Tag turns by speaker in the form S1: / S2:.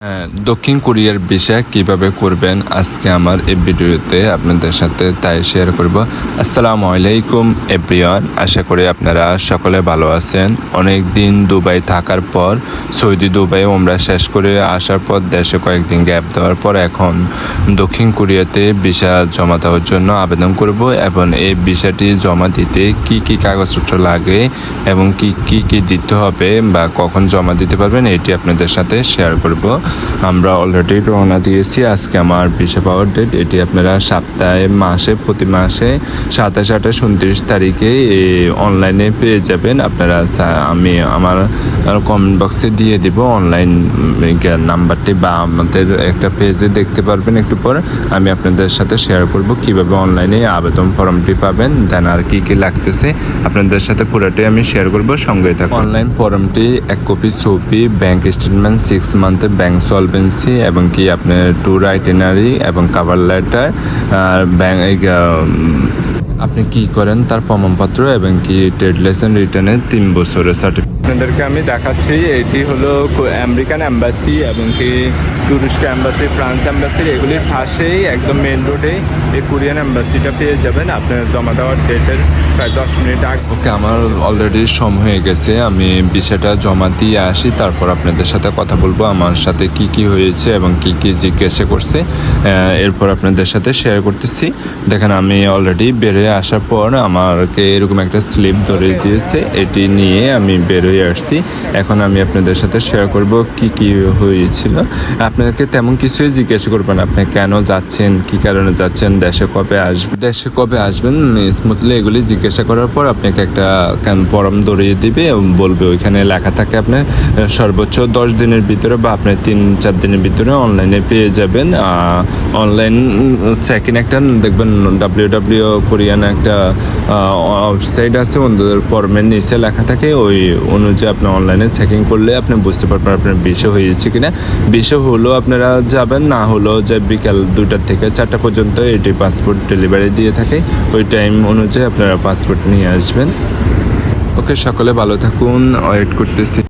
S1: হ্যাঁ, দক্ষিণ কোরিয়ার ভিসা কীভাবে করবেন আজকে আমার এই ভিডিওতে আপনাদের সাথে তাই শেয়ার করব। আসসালামু আলাইকুম এভরিওয়ান। আশা করি আপনারা সকলে ভালো আছেন। অনেক দিন দুবাই থাকার পর সৌদি দুবাই ওমরা শেষ করে আসার পর দেশে কয়েকদিন গ্যাপ দেওয়ার পর এখন দক্ষিণ কোরিয়াতে ভিসা জমা দেওয়ার জন্য আবেদন করব এবং এই ভিসাটি জমা দিতে কি কি কাগজপত্র লাগে এবং কি কি কি দিতে হবে বা কখন জমা দিতে পারবেন এটি আপনাদের সাথে শেয়ার করব। আমরা অলরেডি রওনা দিয়েছি। আজকে আমার ভিসা পাওয়ার ডেট এটি আপনারা সপ্তাহে, মাসে, প্রতি মাসে সাতাশ, আঠাশ, উনত্রিশ তারিখে অনলাইনে পেয়ে যাবেন। আপনারা আমি আমার কমেন্ট বক্সে দিয়ে দিব অনলাইন নাম্বারটি বা আমাদের একটা পেজে দেখতে পারবেন একটু পর। আমি আপনাদের সাথে শেয়ার করব কীভাবে অনলাইনে আবেদন ফর্মটি পাবেন দেন আর কী কী লাগতেছে। আপনাদের সাথে পুরোটাই আমি শেয়ার করব সঙ্গে থাকুন। অনলাইন ফর্মটি এক কপি ছবি ব্যাংক স্টেটমেন্ট সিক্স মান্থের ব্যাংক সলভেন্সি এবং কি আপনার ট্যুর আইটেনারি এবং কাভার লেটার ব্যাংক আপনি কি করেন তার প্রমাণপত্র এবং কি ট্রেড লাইসেন্স রিটার্নের তিন বছরের সার্টিফিকেট আপনাদেরকে আমি দেখাচ্ছি, এটি হলো আমেরিকান অ্যাম্বাসি এবং কি তুরস্ক অ্যাম্বাসি ফ্রান্স অ্যাম্বাসির এগুলির পাশেই একদম মেন রোডে এই কোরিয়ান অ্যাম্বাসিটা পেয়ে যাবেন। আপনার জমা দেওয়ার ডেটের প্রায় দশ মিনিট আগে ওকে, আমার অলরেডি সম হয়ে গেছে। আমি বিষয়টা জমা দিয়ে আসি, তারপর আপনাদের সাথে কথা বলব, আমার সাথে কি কি হয়েছে এবং কি কি জিজ্ঞাসা করছে। এরপর আপনাদের সাথে শেয়ার করতেছি। দেখেন, আমি অলরেডি বেরিয়ে আসার পর আমাকে এরকম একটা স্লিপ ধরে দিয়েছে। এটি নিয়ে আমি বেরোয় আসছি। এখন আমি আপনাদের সাথে শেয়ার করব কি কি হয়েছিল। আপনাকে তেমন কিছুই জিজ্ঞাসা করবেন আপনি কেন যাচ্ছেন, কি কারণে যাচ্ছেন, দেশে কবে আসবেন দেশে কবে আসবেন স্মুথলি এগুলি জিজ্ঞাসা করার পর আপনাকে একটা কেন ফর্ম ধরিয়ে দিবে বলবে, ওইখানে লেখা থাকে আপনি সর্বোচ্চ দশ দিনের ভিতরে বা আপনি তিন, চার দিনের ভিতরে অনলাইনে পেয়ে যাবেন। অনলাইন চেক ইন একটা, দেখবেন ডাব্লিউ ডাব্লিউ কোরিয়ান একটা ওয়েবসাইট আছে, ওদের ফর্মের নিচে লেখা থাকে, ওই অনুযায়ী আপনি অনলাইনে চেকিং করলে আপনি বুঝতে পারবেন আপনার বিষে হয়েছে কিনা। বিষে হলেও আপনারা যাবেন, না হলেও যে বিকাল দুটার থেকে চারটা পর্যন্ত এটি পাসপোর্ট ডেলিভারি দিয়ে থাকে। ওই টাইম অনুযায়ী আপনারা পাসপোর্ট নিয়ে আসবেন। ওকে, সকলে ভালো থাকুন। ওয়েট করতেছি।